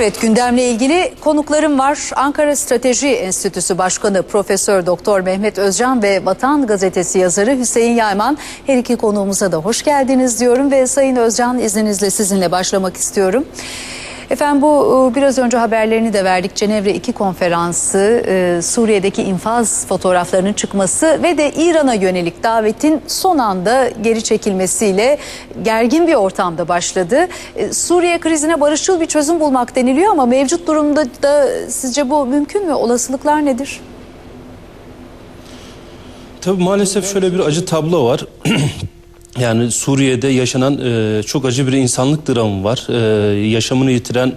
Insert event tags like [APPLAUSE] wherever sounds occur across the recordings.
Evet gündemle ilgili konuklarım var. Ankara Strateji Enstitüsü Başkanı Profesör Doktor Mehmet Özcan ve Vatan Gazetesi yazarı Hüseyin Yayman. Her iki konuğumuza da hoş geldiniz diyorum ve Sayın Özcan izninizle sizinle başlamak istiyorum. Efendim bu e, biraz önce haberlerini de verdik. Cenevre 2 konferansı, e, Suriye'deki infaz fotoğraflarının çıkması ve de İran'a yönelik davetin son anda geri çekilmesiyle gergin bir ortamda başladı. E, Suriye krizine barışçıl bir çözüm bulmak deniliyor ama mevcut durumda da sizce bu mümkün mü? Olasılıklar nedir? Tabii maalesef şöyle bir acı tablo var. [CLEARS THROAT] yani Suriye'de yaşanan e, çok acı bir insanlık dramı var. E, yaşamını yitiren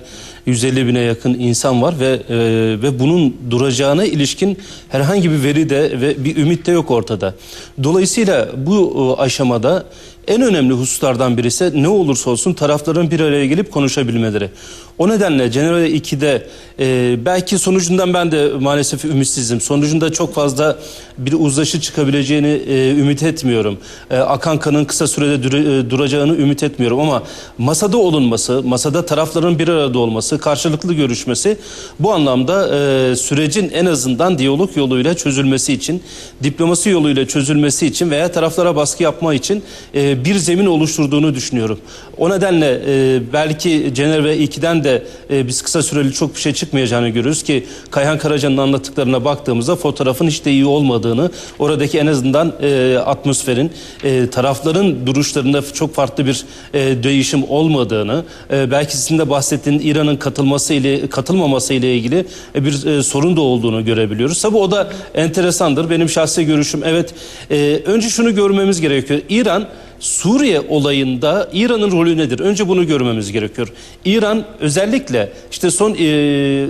150 bine yakın insan var ve e, ve bunun duracağına ilişkin herhangi bir veri de ve bir ümit de yok ortada. Dolayısıyla bu e, aşamada en önemli hususlardan birisi ne olursa olsun tarafların bir araya gelip konuşabilmeleri. O nedenle Cenevre 2'de e, belki sonucundan ben de maalesef ümitsizim. Sonucunda çok fazla bir uzlaşı çıkabileceğini e, ümit etmiyorum. E, akan kanın kısa sürede dure- e, duracağını ümit etmiyorum ama masada olunması, masada tarafların bir arada olması, karşılıklı görüşmesi bu anlamda e, sürecin en azından diyalog yoluyla çözülmesi için, diplomasi yoluyla çözülmesi için veya taraflara baskı yapma için e, bir zemin oluşturduğunu düşünüyorum. O nedenle e, belki Cenevre 2'den de e, biz kısa süreli çok bir şey çıkmayacağını görürüz ki Kayhan Karaca'nın anlattıklarına baktığımızda fotoğrafın hiç de iyi olmadığını, oradaki en azından e, atmosferin, e, tarafların duruşlarında çok farklı bir e, değişim olmadığını, e, belki sizin de bahsettiğiniz İran'ın katılması ile katılmaması ile ilgili e, bir e, sorun da olduğunu görebiliyoruz. Tabii o da enteresandır. Benim şahsi görüşüm evet. E, önce şunu görmemiz gerekiyor. İran Suriye olayında İran'ın rolü nedir? Önce bunu görmemiz gerekiyor. İran özellikle işte son e,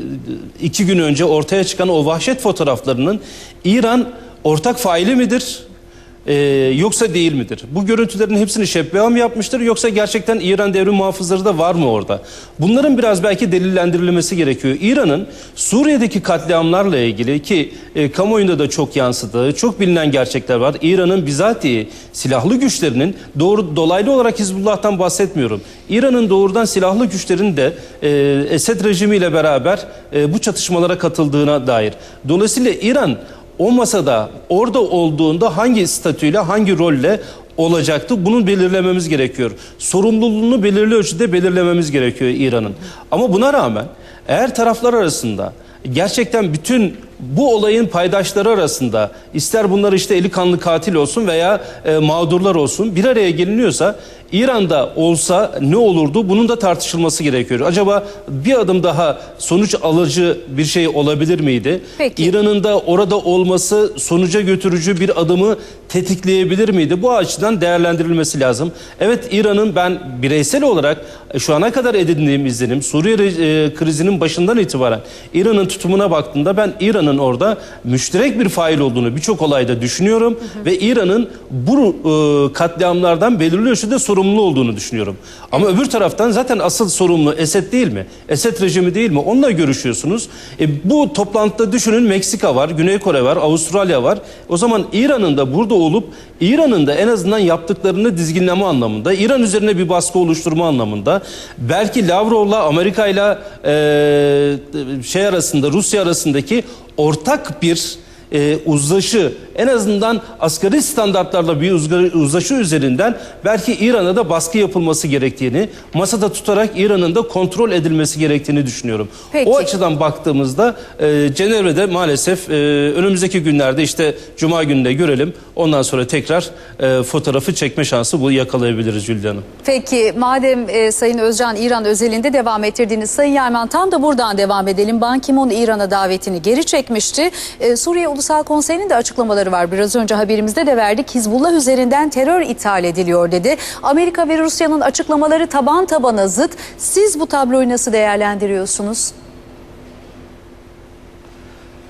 iki gün önce ortaya çıkan o vahşet fotoğraflarının İran ortak faili midir? E, yoksa değil midir? Bu görüntülerin hepsini şebbeha mı yapmıştır yoksa gerçekten İran devrim muhafızları da var mı orada? Bunların biraz belki delillendirilmesi gerekiyor. İran'ın Suriye'deki katliamlarla ilgili ki e, kamuoyunda da çok yansıdığı, çok bilinen gerçekler var. İran'ın bizatihi silahlı güçlerinin doğru dolaylı olarak Hizbullah'tan bahsetmiyorum. İran'ın doğrudan silahlı güçlerin de e, Esed rejimiyle beraber e, bu çatışmalara katıldığına dair. Dolayısıyla İran o masada orada olduğunda hangi statüyle hangi rolle olacaktı bunun belirlememiz gerekiyor. Sorumluluğunu belirli ölçüde belirlememiz gerekiyor İran'ın. Ama buna rağmen eğer taraflar arasında gerçekten bütün bu olayın paydaşları arasında ister bunlar işte eli kanlı katil olsun veya e, mağdurlar olsun bir araya geliniyorsa İran'da olsa ne olurdu bunun da tartışılması gerekiyor. Acaba bir adım daha sonuç alıcı bir şey olabilir miydi? İran'ın da orada olması sonuca götürücü bir adımı tetikleyebilir miydi? Bu açıdan değerlendirilmesi lazım. Evet İran'ın ben bireysel olarak e, şu ana kadar edindiğim izlenim Suriye e, krizinin başından itibaren İran'ın tutumuna baktığımda ben İran'ın orada müşterek bir fail olduğunu birçok olayda düşünüyorum ve İran'ın bu e, katliamlardan belirli ölçüde sorumlu olduğunu düşünüyorum. Ama öbür taraftan zaten asıl sorumlu Esed değil mi? Esed rejimi değil mi? Onunla görüşüyorsunuz. E, bu toplantıda düşünün Meksika var, Güney Kore var, Avustralya var. O zaman İran'ın da burada olup İran'ın da en azından yaptıklarını dizginleme anlamında, İran üzerine bir baskı oluşturma anlamında, belki Lavrov'la Amerika'yla e, şey arasında, Rusya arasındaki ortak bir e, uzlaşı en azından asgari standartlarla bir uzlaşı üzerinden belki İran'a da baskı yapılması gerektiğini masada tutarak İran'ın da kontrol edilmesi gerektiğini düşünüyorum. Peki. O açıdan baktığımızda e, Cenevre'de maalesef e, önümüzdeki günlerde işte Cuma gününde görelim ondan sonra tekrar e, fotoğrafı çekme şansı bu yakalayabiliriz Jülde Hanım. Peki madem e, Sayın Özcan İran özelinde devam ettirdiğiniz Sayın Yayman tam da buradan devam edelim. Ban Ki-moon İran'a davetini geri çekmişti. E, Suriye Ulusal Konseyi'nin de açıklamaları var. Biraz önce haberimizde de verdik. Hizbullah üzerinden terör ithal ediliyor dedi. Amerika ve Rusya'nın açıklamaları taban tabana zıt. Siz bu tabloyu nasıl değerlendiriyorsunuz?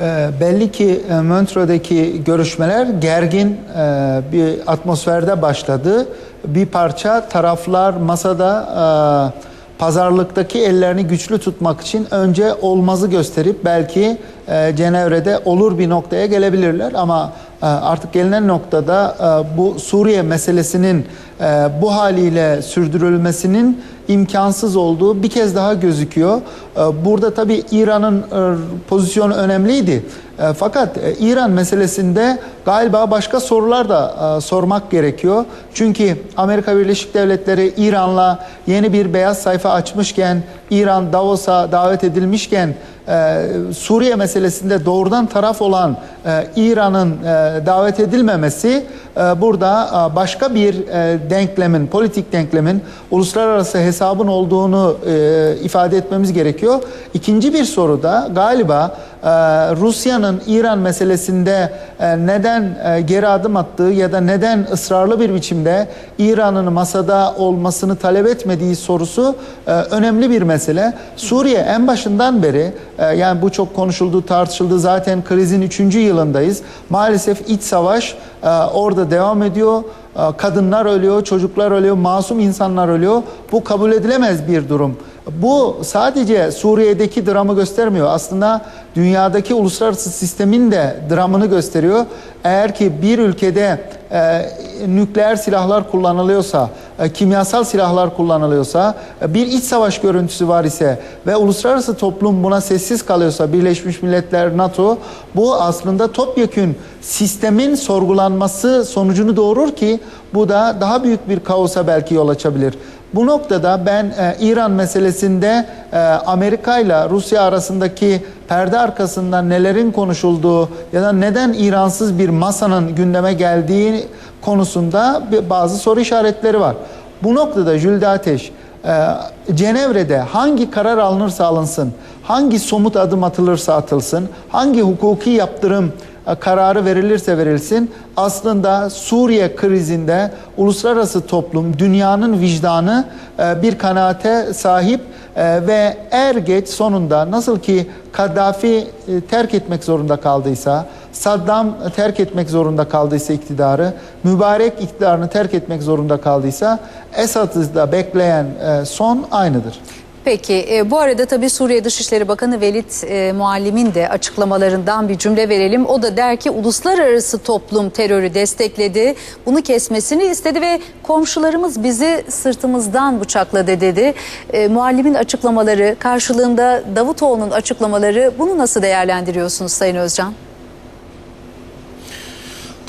E, belli ki e, görüşmeler gergin e, bir atmosferde başladı. Bir parça taraflar masada e, pazarlıktaki ellerini güçlü tutmak için önce olmazı gösterip belki e, Cenevre'de olur bir noktaya gelebilirler. Ama e, artık gelinen noktada e, bu Suriye meselesinin e, bu haliyle sürdürülmesinin imkansız olduğu bir kez daha gözüküyor. E, Burada tabii İran'ın e, pozisyonu önemliydi. E, Fakat e, İran meselesinde galiba başka sorular da e, sormak gerekiyor. Çünkü Amerika Birleşik Devletleri İran'la yeni bir beyaz sayfa açmışken, İran Davos'a davet edilmişken e, Suriye meselesinde doğrudan taraf olan e, İran'ın e, davet edilmemesi e, burada e, başka bir e, denklemin, politik denklemin uluslararası hesabın olduğunu e, ifade etmemiz gerekiyor. İkinci bir soru da galiba e, Rusya'nın İran meselesinde e, neden e, geri adım attığı ya da neden ısrarlı bir biçimde İran'ın masada olmasını talep etmediği sorusu e, önemli bir mesele. Suriye en başından beri yani bu çok konuşuldu, tartışıldı. Zaten krizin 3. yılındayız. Maalesef iç savaş e, orada devam ediyor. E, Kadınlar ölüyor, çocuklar ölüyor, masum insanlar ölüyor. Bu kabul edilemez bir durum. Bu sadece Suriye'deki dramı göstermiyor. Aslında dünyadaki uluslararası sistemin de dramını gösteriyor. Eğer ki bir ülkede e, nükleer silahlar kullanılıyorsa, e, kimyasal silahlar kullanılıyorsa, e, bir iç savaş görüntüsü var ise ve uluslararası toplum buna sessiz kalıyorsa, Birleşmiş Milletler, NATO, bu aslında topyekün sistemin sorgulanması sonucunu doğurur ki bu da daha büyük bir kaosa belki yol açabilir. Bu noktada ben e, İran meselesinde e, Amerika ile Rusya arasındaki perde arkasında nelerin konuşulduğu ya da neden İransız bir masanın gündeme geldiği konusunda bazı soru işaretleri var. Bu noktada Jülde Ateş, e, Cenevre'de hangi karar alınırsa alınsın, hangi somut adım atılırsa atılsın, hangi hukuki yaptırım kararı verilirse verilsin aslında Suriye krizinde uluslararası toplum, dünyanın vicdanı e, bir kanaate sahip e, ve er geç sonunda nasıl ki Kaddafi e, terk etmek zorunda kaldıysa, Saddam terk etmek zorunda kaldıysa iktidarı, mübarek iktidarını terk etmek zorunda kaldıysa Esad'ı da bekleyen e, son aynıdır. Peki e, bu arada tabii Suriye Dışişleri Bakanı Velid e, Muallim'in de açıklamalarından bir cümle verelim. O da der ki uluslararası toplum terörü destekledi. Bunu kesmesini istedi ve komşularımız bizi sırtımızdan bıçakladı dedi. E, Muallim'in açıklamaları karşılığında Davutoğlu'nun açıklamaları bunu nasıl değerlendiriyorsunuz Sayın Özcan?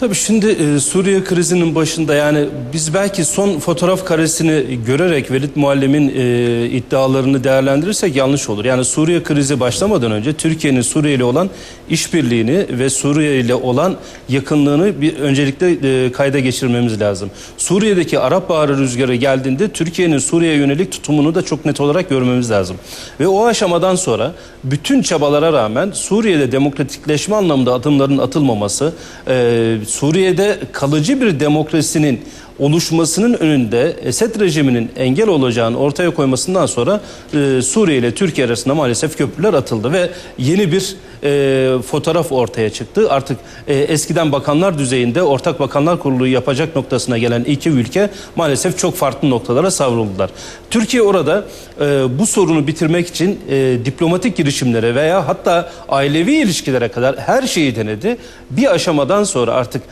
Tabii şimdi e, Suriye krizinin başında yani biz belki son fotoğraf karesini görerek Velid Muallim'in e, iddialarını değerlendirirsek yanlış olur. Yani Suriye krizi başlamadan önce Türkiye'nin Suriye ile olan işbirliğini ve Suriye ile olan yakınlığını bir öncelikle e, kayda geçirmemiz lazım. Suriye'deki Arap Baharı rüzgarı geldiğinde Türkiye'nin Suriye'ye yönelik tutumunu da çok net olarak görmemiz lazım. Ve o aşamadan sonra bütün çabalara rağmen Suriye'de demokratikleşme anlamında adımların atılmaması, e, Suriye'de kalıcı bir demokrasinin oluşmasının önünde Esed rejiminin engel olacağını ortaya koymasından sonra e, Suriye ile Türkiye arasında maalesef köprüler atıldı ve yeni bir e, fotoğraf ortaya çıktı. Artık e, eskiden bakanlar düzeyinde ortak bakanlar kurulu yapacak noktasına gelen iki ülke maalesef çok farklı noktalara savruldular. Türkiye orada e, bu sorunu bitirmek için e, diplomatik girişimlere veya hatta ailevi ilişkilere kadar her şeyi denedi. Bir aşamadan sonra artık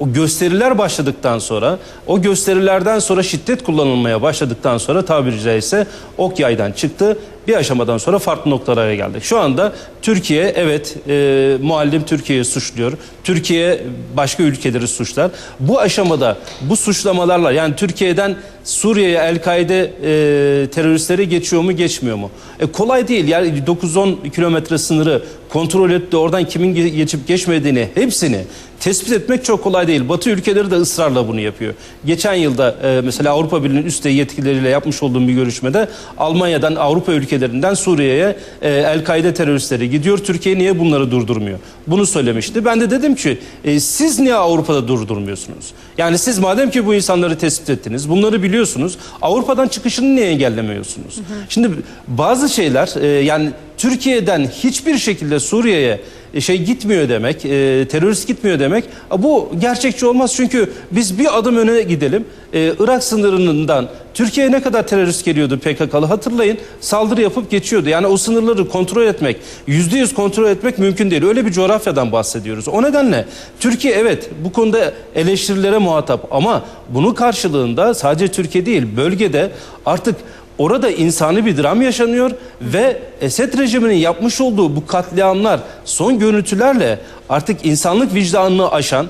o gösteriler başladıktan sonra, o gösterilerden sonra şiddet kullanılmaya başladıktan sonra tabiri caizse ok yaydan çıktı. Bir aşamadan sonra farklı noktalara geldik. Şu anda Türkiye evet e, muallim Türkiye'yi suçluyor. Türkiye başka ülkeleri suçlar. Bu aşamada bu suçlamalarla yani Türkiye'den Suriye'ye El-Kaide e, teröristleri geçiyor mu geçmiyor mu? E, kolay değil yani 9-10 kilometre sınırı kontrol etti oradan kimin ge- geçip geçmediğini hepsini tespit etmek çok kolay değil. Batı ülkeleri de ısrarla bunu yapıyor. Geçen yılda e, mesela Avrupa Birliği'nin üst düzey yetkilileriyle yapmış olduğum bir görüşmede Almanya'dan Avrupa ülkelerinden Suriye'ye e, El-Kaide teröristleri gidiyor. Türkiye niye bunları durdurmuyor? Bunu söylemişti. Ben de dedim ki e, siz niye Avrupa'da durdurmuyorsunuz? Yani siz madem ki bu insanları tespit ettiniz, bunları biliyorsunuz. Avrupa'dan çıkışını niye engellemiyorsunuz? Şimdi bazı şeyler e, yani Türkiye'den hiçbir şekilde Suriye'ye e, şey gitmiyor demek, e, terörist gitmiyor demek. Bu gerçekçi olmaz çünkü biz bir adım öne gidelim. E, Irak sınırından Türkiye'ye ne kadar terörist geliyordu PKK'lı hatırlayın. Saldırı yapıp geçiyordu. Yani o sınırları kontrol etmek, yüzde yüz kontrol etmek mümkün değil. Öyle bir coğrafyadan bahsediyoruz. O nedenle Türkiye evet bu konuda eleştirilere muhatap ama bunun karşılığında sadece Türkiye değil bölgede artık Orada insani bir dram yaşanıyor ve Esed rejiminin yapmış olduğu bu katliamlar son görüntülerle artık insanlık vicdanını aşan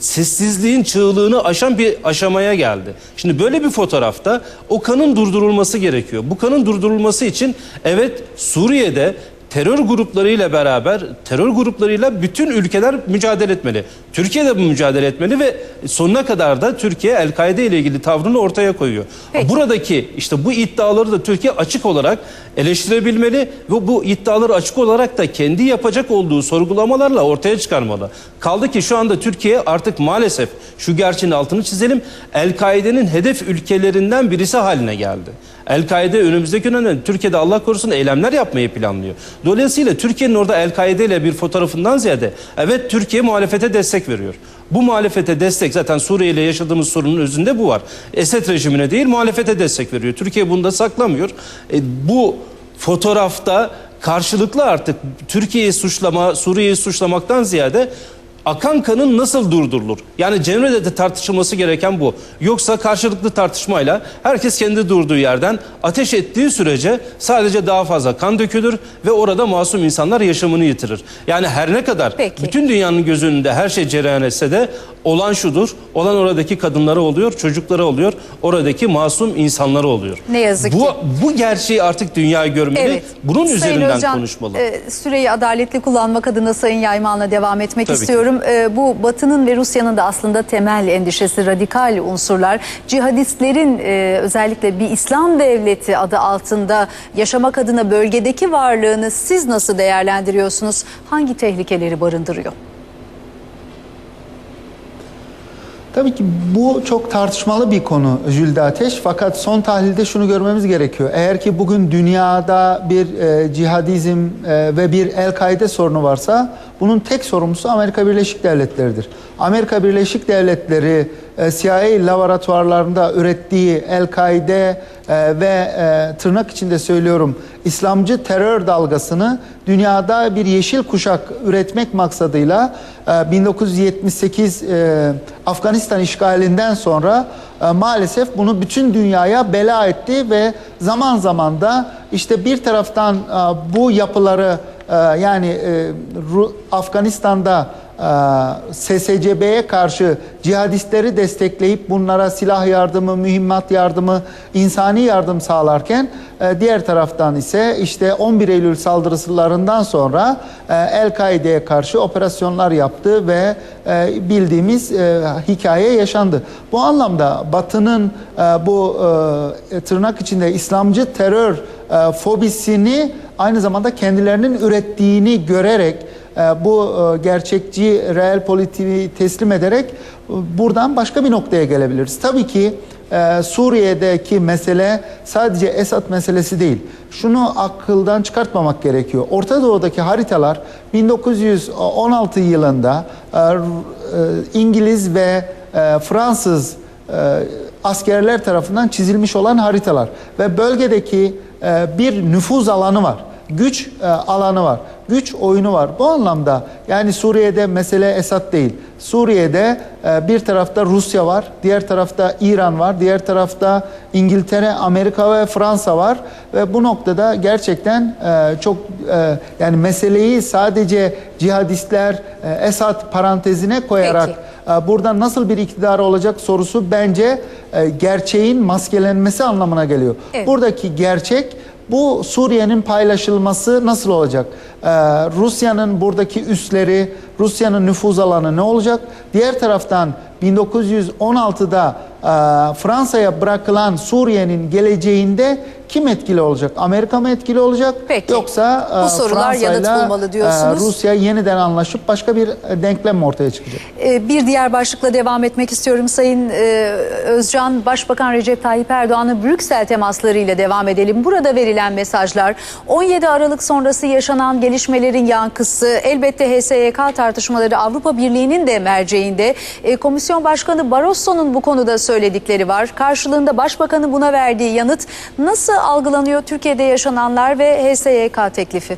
sessizliğin çığlığını aşan bir aşamaya geldi. Şimdi böyle bir fotoğrafta o kanın durdurulması gerekiyor. Bu kanın durdurulması için evet Suriye'de terör gruplarıyla beraber terör gruplarıyla bütün ülkeler mücadele etmeli. Türkiye de bu mücadele etmeli ve sonuna kadar da Türkiye El-Kaide ile ilgili tavrını ortaya koyuyor. Peki. Buradaki işte bu iddiaları da Türkiye açık olarak eleştirebilmeli ve bu iddiaları açık olarak da kendi yapacak olduğu sorgulamalarla ortaya çıkarmalı. Kaldı ki şu anda Türkiye artık maalesef şu gerçeğin altını çizelim El-Kaide'nin hedef ülkelerinden birisi haline geldi. El-Kaide önümüzdeki dönemde Türkiye'de Allah korusun eylemler yapmayı planlıyor. Dolayısıyla Türkiye'nin orada El-Kaide ile bir fotoğrafından ziyade evet Türkiye muhalefete destek veriyor. Bu muhalefete destek zaten Suriye ile yaşadığımız sorunun özünde bu var. Esed rejimine değil muhalefete destek veriyor. Türkiye bunu da saklamıyor. E, bu fotoğrafta karşılıklı artık Türkiye'yi suçlama, Suriye'yi suçlamaktan ziyade akan kanın nasıl durdurulur? Yani Cemre'de de tartışılması gereken bu. Yoksa karşılıklı tartışmayla herkes kendi durduğu yerden ateş ettiği sürece sadece daha fazla kan dökülür ve orada masum insanlar yaşamını yitirir. Yani her ne kadar Peki. bütün dünyanın göz önünde her şey cereyan etse de olan şudur. Olan oradaki kadınlara oluyor, çocuklara oluyor, oradaki masum insanlara oluyor. Ne yazık bu, ki. Bu gerçeği artık dünya görmeli. Evet. Bunun Sayın üzerinden Özcan, konuşmalı. e, süreyi adaletli kullanmak adına Sayın Yayman'la devam etmek Tabii ki. E, bu Batı'nın ve Rusya'nın da aslında temel endişesi radikal unsurlar. Cihadistlerin e, özellikle bir İslam devleti adı altında yaşamak adına bölgedeki varlığını siz nasıl değerlendiriyorsunuz? Hangi tehlikeleri barındırıyor? Tabii ki bu çok tartışmalı bir konu Jülde Ateş. Fakat son tahlilde şunu görmemiz gerekiyor. Eğer ki bugün dünyada bir e, cihadizm e, ve bir El-Kaide sorunu varsa bunun tek sorumlusu Amerika Birleşik Devletleri'dir. Amerika Birleşik Devletleri CIA laboratuvarlarında ürettiği El-Kaide e, ve e, tırnak içinde söylüyorum İslamcı terör dalgasını dünyada bir yeşil kuşak üretmek maksadıyla e, 1978 e, Afganistan işgalinden sonra e, maalesef bunu bütün dünyaya bela etti ve zaman zaman da işte bir taraftan e, bu yapıları e, yani e, Afganistan'da e, SSCB'ye karşı cihadistleri destekleyip bunlara silah yardımı, mühimmat yardımı, insani yardım sağlarken e, diğer taraftan ise işte 11 Eylül saldırılarından sonra e, El-Kaide'ye karşı operasyonlar yaptı ve e, bildiğimiz hikaye yaşandı. Bu anlamda Batı'nın bu tırnak içinde İslamcı terör fobisini aynı zamanda kendilerinin ürettiğini görerek bu e, gerçekçi reel politiği teslim ederek e, buradan başka bir noktaya gelebiliriz. Tabii ki e, Suriye'deki mesele sadece Esad meselesi değil. Şunu akıldan çıkartmamak gerekiyor. Orta Doğu'daki haritalar 1916 yılında e, e, İngiliz ve e, Fransız e, askerler tarafından çizilmiş olan haritalar ve bölgedeki e, bir nüfuz alanı var güç e, alanı var. Güç oyunu var. Bu anlamda yani Suriye'de mesele Esad değil. Suriye'de e, bir tarafta Rusya var, diğer tarafta İran var, diğer tarafta İngiltere, Amerika ve Fransa var ve bu noktada gerçekten e, çok e, yani meseleyi sadece cihadistler e, Esad parantezine koyarak Peki. e, burada nasıl bir iktidar olacak sorusu bence e, gerçeğin maskelenmesi anlamına geliyor. Evet. Buradaki gerçek bu Suriye'nin paylaşılması nasıl olacak? Ee, Rusya'nın buradaki üsleri, Rusya'nın nüfuz alanı ne olacak? Diğer taraftan 1916'da e, Fransa'ya bırakılan Suriye'nin geleceğinde kim etkili olacak? Amerika mı etkili olacak? Peki. Yoksa e, Bu sorular yanıt Fransa'yla, bulmalı diyorsunuz. e, Rusya yeniden anlaşıp başka bir e, denklem mi ortaya çıkacak? Ee, Bir diğer başlıkla devam etmek istiyorum Sayın Özcan. Başbakan Recep Tayyip Erdoğan'ın Brüksel temaslarıyla devam edelim. Burada verilen mesajlar 17 Aralık sonrası yaşanan gelişmelerin yankısı elbette HSYK tartışmaları Avrupa Birliği'nin de merceğinde. Komisyon Başkanı Barroso'nun bu konuda söyledikleri var. Karşılığında Başbakanın buna verdiği yanıt nasıl algılanıyor Türkiye'de yaşananlar ve HSYK teklifi?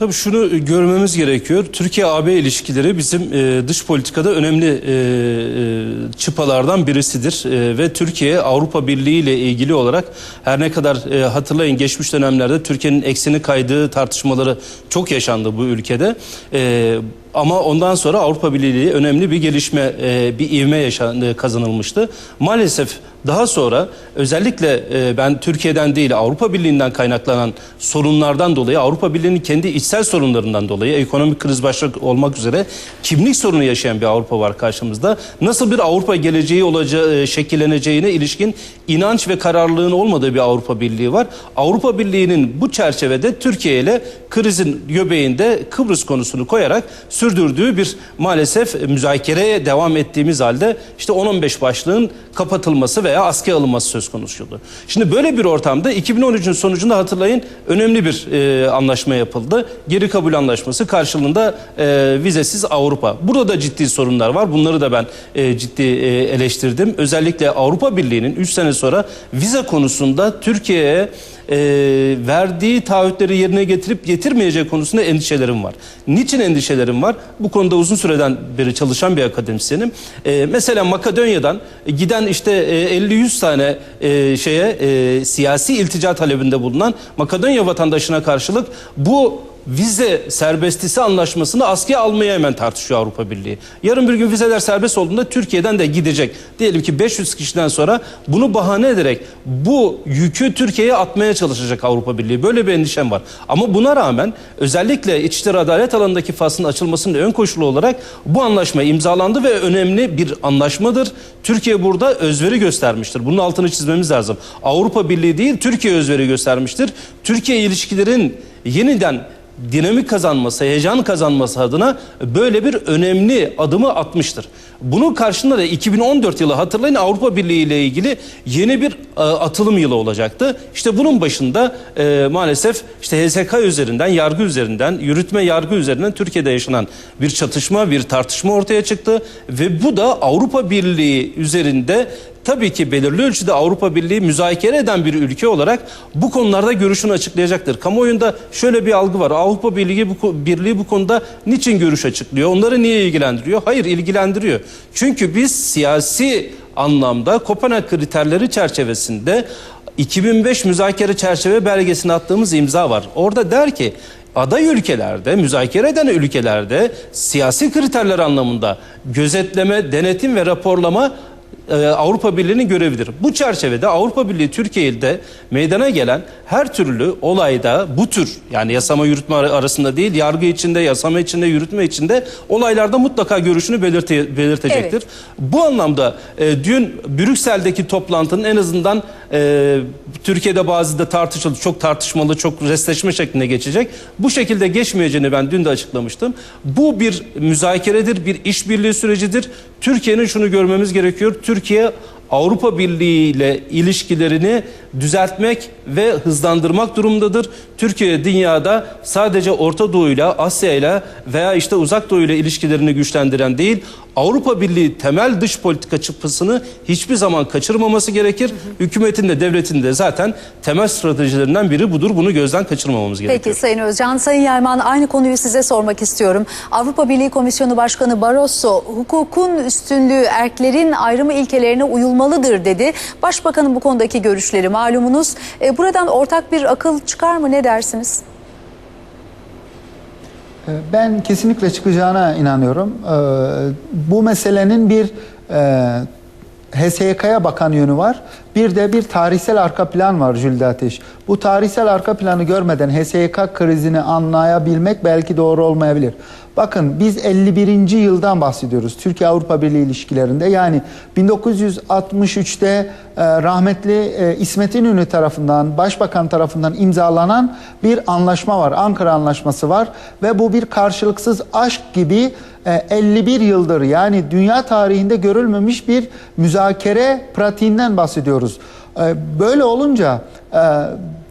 Tabii şunu görmemiz gerekiyor. Türkiye-AB ilişkileri bizim e, dış politikada önemli e, e, çıpalardan birisidir. E, ve Türkiye Avrupa Birliği ile ilgili olarak her ne kadar e, hatırlayın geçmiş dönemlerde Türkiye'nin ekseni kaydığı tartışmaları çok yaşandı bu ülkede. E, ama ondan sonra Avrupa Birliği önemli bir gelişme, e, bir ivme yaşandı, kazanılmıştı. Maalesef daha sonra özellikle e, ben Türkiye'den değil Avrupa Birliği'nden kaynaklanan sorunlardan dolayı Avrupa Birliği'nin kendi içsel sorunlarından dolayı ekonomik kriz başta olmak üzere kimlik sorunu yaşayan bir Avrupa var karşımızda. Nasıl bir Avrupa geleceği olacağı e, şekilleneceğine ilişkin inanç ve kararlılığın olmadığı bir Avrupa Birliği var. Avrupa Birliği'nin bu çerçevede Türkiye ile krizin göbeğinde Kıbrıs konusunu koyarak sürdürdüğü bir maalesef müzakereye devam ettiğimiz halde işte 10-15 başlığın kapatılması veya askıya alınması söz konusuydu. Şimdi böyle bir ortamda 2013'ün sonucunda hatırlayın önemli bir e, anlaşma yapıldı. Geri kabul anlaşması karşılığında e, vizesiz Avrupa. Burada da ciddi sorunlar var. Bunları da ben e, ciddi e, eleştirdim. Özellikle Avrupa Birliği'nin 3 sene sonra vize konusunda Türkiye'ye e, verdiği taahhütleri yerine getirip getirmeyeceği konusunda endişelerim var. Niçin endişelerim var? Bu konuda uzun süreden beri çalışan bir akademisyenim. E, mesela Makedonya'dan giden işte e, 50-100 tane e, şeye e, siyasi iltica talebinde bulunan Makedonya vatandaşına karşılık bu vize serbestisi anlaşmasını askıya almaya hemen tartışıyor Avrupa Birliği. Yarın bir gün vizeler serbest olduğunda Türkiye'den de gidecek. Diyelim ki 500 kişiden sonra bunu bahane ederek bu yükü Türkiye'ye atmaya çalışacak Avrupa Birliği. Böyle bir endişem var. Ama buna rağmen özellikle İçişleri Adalet alanındaki faslın açılmasının ön koşulu olarak bu anlaşma imzalandı ve önemli bir anlaşmadır. Türkiye burada özveri göstermiştir. Bunun altını çizmemiz lazım. Avrupa Birliği değil Türkiye özveri göstermiştir. Türkiye ilişkilerin yeniden dinamik kazanması, heyecan kazanması adına böyle bir önemli adımı atmıştır. Bunun karşında da 2014 yılı hatırlayın Avrupa Birliği ile ilgili yeni bir e, atılım yılı olacaktı. İşte bunun başında e, maalesef işte HSK üzerinden, yargı üzerinden, yürütme yargı üzerinden Türkiye'de yaşanan bir çatışma, bir tartışma ortaya çıktı ve bu da Avrupa Birliği üzerinde tabii ki belirli ölçüde Avrupa Birliği müzakere eden bir ülke olarak bu konularda görüşünü açıklayacaktır. Kamuoyunda şöyle bir algı var. Avrupa Birliği bu, Birliği bu konuda niçin görüş açıklıyor? Onları niye ilgilendiriyor? Hayır ilgilendiriyor. Çünkü biz siyasi anlamda Kopenhag kriterleri çerçevesinde 2005 müzakere çerçeve belgesine attığımız imza var. Orada der ki aday ülkelerde, müzakere eden ülkelerde siyasi kriterler anlamında gözetleme, denetim ve raporlama Avrupa Birliği'nin görevidir. Bu çerçevede Avrupa Birliği Türkiye'de meydana gelen her türlü olayda bu tür yani yasama yürütme ar- arasında değil yargı içinde, yasama içinde, yürütme içinde olaylarda mutlaka görüşünü belirte, belirtecektir. Evet. Bu anlamda e, dün Brüksel'deki toplantının en azından e, Türkiye'de bazı da tartışıldı, çok tartışmalı, çok restleşme şeklinde geçecek. Bu şekilde geçmeyeceğini ben dün de açıklamıştım. Bu bir müzakeredir, bir işbirliği sürecidir. Türkiye'nin şunu görmemiz gerekiyor. Türkiye Avrupa Birliği ile ilişkilerini düzeltmek ve hızlandırmak durumundadır. Türkiye dünyada sadece Orta Doğu ile Asya ile veya işte Uzak Doğu ile ilişkilerini güçlendiren değil, Avrupa Birliği temel dış politika çıpısını hiçbir zaman kaçırmaması gerekir. Hükümetin de devletin de zaten temel stratejilerinden biri budur. Bunu gözden kaçırmamamız gerekiyor. Peki Sayın Özcan, Sayın Yayman aynı konuyu size sormak istiyorum. Avrupa Birliği Komisyonu Başkanı Barroso hukukun üstünlüğü erklerin ayrımı ilkelerine uyulmalıdır dedi. Başbakanın bu konudaki görüşleri malumunuz. E, buradan ortak bir akıl çıkar mı ne dersiniz? Ee, Ben kesinlikle çıkacağına inanıyorum. Ee, Bu meselenin bir e, HSYK'ya bakan yönü var. Bir de bir tarihsel arka plan var Jülde Ateş. Bu tarihsel arka planı görmeden HSYK krizini anlayabilmek belki doğru olmayabilir. Bakın biz 51. yıldan bahsediyoruz Türkiye-Avrupa Birliği ilişkilerinde. Yani 1963'te e, rahmetli e, İsmet İnönü tarafından, Başbakan tarafından imzalanan bir anlaşma var. Ankara Anlaşması var ve bu bir karşılıksız aşk gibi 51 yıldır yani dünya tarihinde görülmemiş bir müzakere pratiğinden bahsediyoruz. E, Böyle olunca e,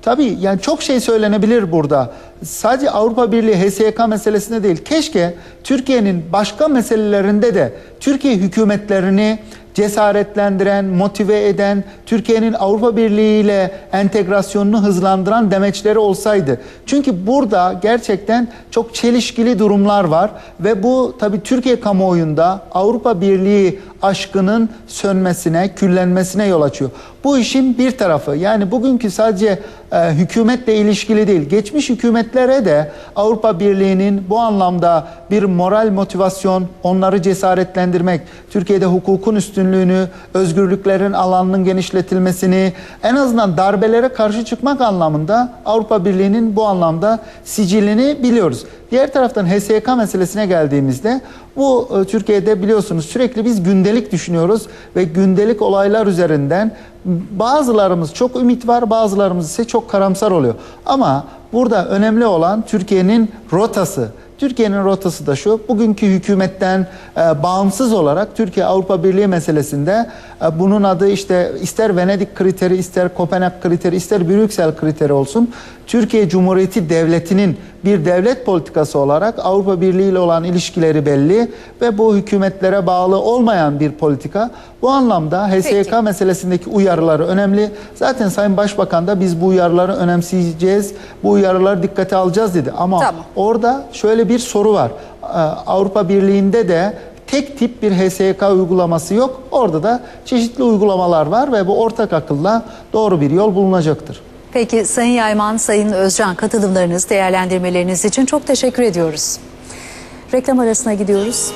tabii yani çok şey söylenebilir burada. Sadece Avrupa Birliği HSYK meselesinde değil. Keşke Türkiye'nin başka meselelerinde de Türkiye hükümetlerini cesaretlendiren, motive eden, Türkiye'nin Avrupa Birliği ile entegrasyonunu hızlandıran demeçleri olsaydı. Çünkü burada gerçekten çok çelişkili durumlar var ve bu tabii Türkiye kamuoyunda Avrupa Birliği aşkının sönmesine, küllenmesine yol açıyor. Bu işin bir tarafı. Yani bugünkü sadece e, hükümetle ilişkili değil. Geçmiş hükümetlere de Avrupa Birliği'nin bu anlamda bir moral motivasyon, onları cesaretlendirmek, Türkiye'de hukukun üstünlüğünü, özgürlüklerin alanının genişletilmesini, en azından darbelere karşı çıkmak anlamında Avrupa Birliği'nin bu anlamda sicilini biliyoruz. Diğer taraftan HSYK meselesine geldiğimizde bu e, Türkiye'de biliyorsunuz sürekli biz gündelik düşünüyoruz ve gündelik olaylar üzerinden bazılarımız çok ümit var, bazılarımız ise çok karamsar oluyor. Ama burada önemli olan Türkiye'nin rotası. Türkiye'nin rotası da şu, bugünkü hükümetten e, bağımsız olarak Türkiye Avrupa Birliği meselesinde e, bunun adı işte ister Venedik kriteri, ister Kopenhag kriteri, ister Brüksel kriteri olsun. Türkiye Cumhuriyeti Devleti'nin bir devlet politikası olarak Avrupa Birliği ile olan ilişkileri belli ve bu hükümetlere bağlı olmayan bir politika. Bu anlamda HSYK Peki. meselesindeki uyarıları önemli. Zaten Sayın Başbakan da biz bu uyarıları önemseyeceğiz, bu uyarıları dikkate alacağız dedi. Ama Tamam. orada şöyle bir soru var. Ee, Avrupa Birliği'nde de tek tip bir HSYK uygulaması yok. Orada da çeşitli uygulamalar var ve bu ortak akılla doğru bir yol bulunacaktır. Peki Sayın Yayman, Sayın Özcan katılımlarınız, değerlendirmeleriniz için çok teşekkür ediyoruz. Reklam arasına gidiyoruz.